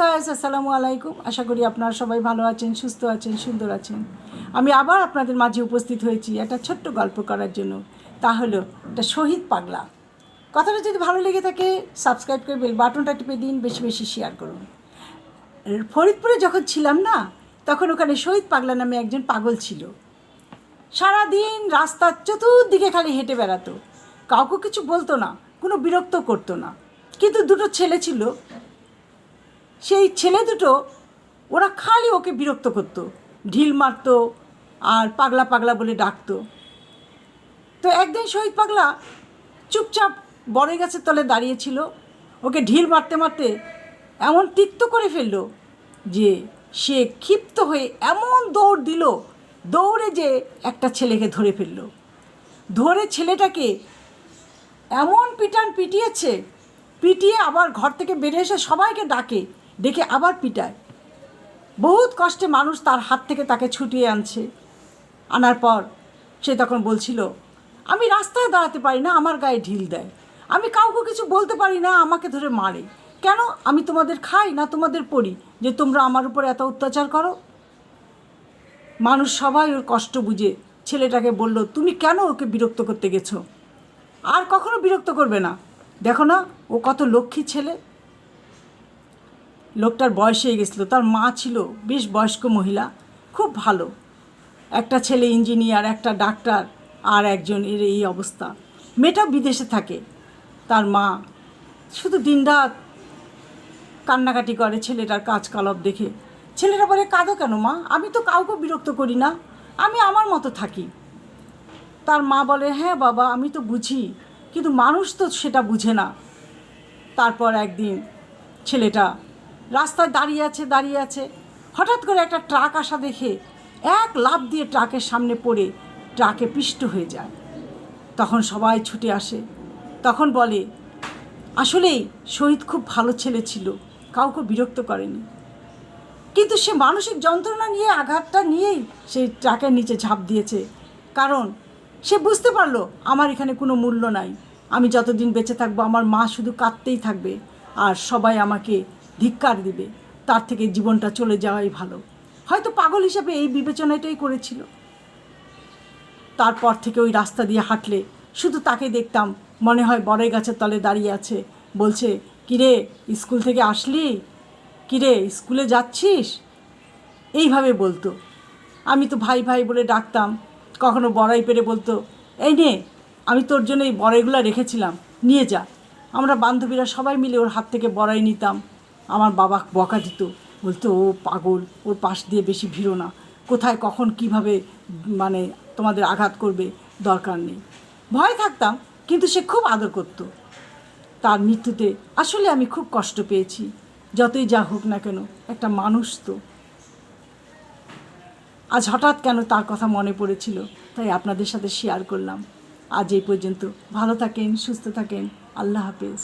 Guys আসসালামু আলাইকুম। আশা করি আপনারা সবাই ভালো আছেন, সুস্থ আছেন, সুন্দর আছেন। আমি আবার আপনাদের মাঝে উপস্থিত হয়েছি একটা ছোট্ট গল্প করার জন্য। তা হলো, একটা শহীদ পাগলা। কথাটা যদি ভালো লেগে থাকে সাবস্ক্রাইব করে বেল বাটনটা টিপে দিন, বেশি বেশি শেয়ার করুন। ফরিদপুরে যখন ছিলাম না, তখন ওখানে শহীদ পাগলা নামে একজন পাগল ছিল। সারাদিন রাস্তার চতুর্দিকে খালি হেঁটে বেড়াতো। কাউকে কিছু বলতো না, কোনো বিরক্ত করতো না। কিন্তু দুটো ছেলে ছিল সেই ছেলে দুটো, ওরা খালি ওকে বিরক্ত করতো, ঢিল মারতো আর পাগলা পাগলা বলে ডাকতো। তো একদিন শহীদ পাগলা চুপচাপ বড় গাছের তলে দাঁড়িয়েছিল ওকে ঢিল মারতে মারতে এমন তিক্ত করে ফেলল যে সে ক্ষিপ্ত হয়ে এমন দৌড় দিল, দৌড়ে যে একটা ছেলেকে ধরে ফেলল। ধরে ছেলেটাকে এমন পিটান পিটিয়েছে, পিটিয়ে আবার ঘর থেকে বেরিয়ে এসে সবাইকে ডাকে। ডেকে আবার পিটায়। বহুত কষ্টে মানুষ তার হাত থেকে তাকে ছুটিয়ে আনছে। আনার পর সে তখন বলছিল, আমি রাস্তায় দাঁড়াতে পারি না, আমার গায়ে ঢিল দেয়। আমি কাউকে কিছু বলতে পারি না, আমাকে ধরে মারে। কেন? আমি তোমাদের খাই না তোমাদের পড়ি, যে তোমরা আমার উপর এত অত্যাচার করো? মানুষ সবাই ওর কষ্ট বুঝে ছেলেটাকে বলল, তুমি কেন ওকে বিরক্ত করতে গেছো? আর কখনো বিরক্ত করবে না। দেখো না, ও কত লক্ষ্মী ছেলে। লোকটার বয়স হয়ে গেছিল, তার মা ছিল বেশ বয়স্ক মহিলা, খুব ভালো। একটা ছেলে ইঞ্জিনিয়ার, একটা ডাক্তার আর একজন এর এই অবস্থা। মেয়েটা বিদেশে থাকে, তার মা শুধু দিনরাত কান্নাকাটি করে ছেলেটার কাজ কলপ দেখে। ছেলেটা বলে, কাঁদো কেন মা? আমি তো কাউকে বিরক্ত করি না, আমি আমার মতো থাকি। তার মা বলে হ্যাঁ বাবা, আমি তো বুঝি, কিন্তু মানুষ তো সেটা বুঝে না। তারপর একদিন ছেলেটা রাস্তায় দাঁড়িয়ে আছে দাঁড়িয়ে আছে। হঠাৎ করে একটা ট্রাক আসা দেখে এক লাফ দিয়ে ট্রাকের সামনে পড়ে ট্রাকে পিষ্ট হয়ে যায়। তখন সবাই ছুটে আসে। তখন বলে, আসলেই শহীদ খুব ভালো ছেলে ছিল, কাউকে বিরক্ত করেনি। কিন্তু সে মানসিক যন্ত্রণা নিয়ে, আঘাতটা নিয়েই সেই ট্রাকের নিচে ঝাঁপ দিয়েছে। কারণ সে বুঝতে পারল, আমার এখানে কোনো মূল্য নাই। আমি যতদিন বেঁচে থাকব, আমার মা শুধু কাঁদতেই থাকবে। আর সবাই আমাকে ধিক্কার দিবে, তার থেকে জীবনটা চলে যাওয়াই ভালো। হয়তো পাগল হিসাবে এই বিবেচনাটাই করেছিল। তারপর থেকে ওই রাস্তা দিয়ে হাঁটলে শুধু তাকে দেখতাম, মনে হয় বড়ই গাছের তলে দাঁড়িয়ে আছে। বলছে, কিরে, স্কুল থেকে আসলি? কিরে, স্কুলে যাচ্ছিস? এইভাবে বলতো। আমি তো ভাই ভাই বলে ডাকতাম। কখনো বড়াই পেরে বলতো, এই নে, আমি তোর জন্য এই বড়াইগুলো রেখেছিলাম, নিয়ে যা। আমরা বান্ধবীরা সবাই মিলে ওর হাত থেকে বড়াই নিতাম। আমার বাবা বকা দিত, বলতো, ও পাগল, ওর পাশ দিয়ে বেশি ভিড়ো না। কোথায়, কখন, কীভাবে মানে তোমাদের আঘাত করবে, দরকার নেই। ভয় থাকতাম, কিন্তু সে খুব আদর করতো। তার মৃত্যুতে আসলে আমি খুব কষ্ট পেয়েছি, যতই যা হোক না কেন, একটা মানুষ তো। আজ হঠাৎ কেন তার কথা মনে পড়েছিল, তাই আপনাদের সাথে শেয়ার করলাম। আজ এই পর্যন্ত, ভালো থাকেন, সুস্থ থাকেন, আল্লাহ হাফেজ।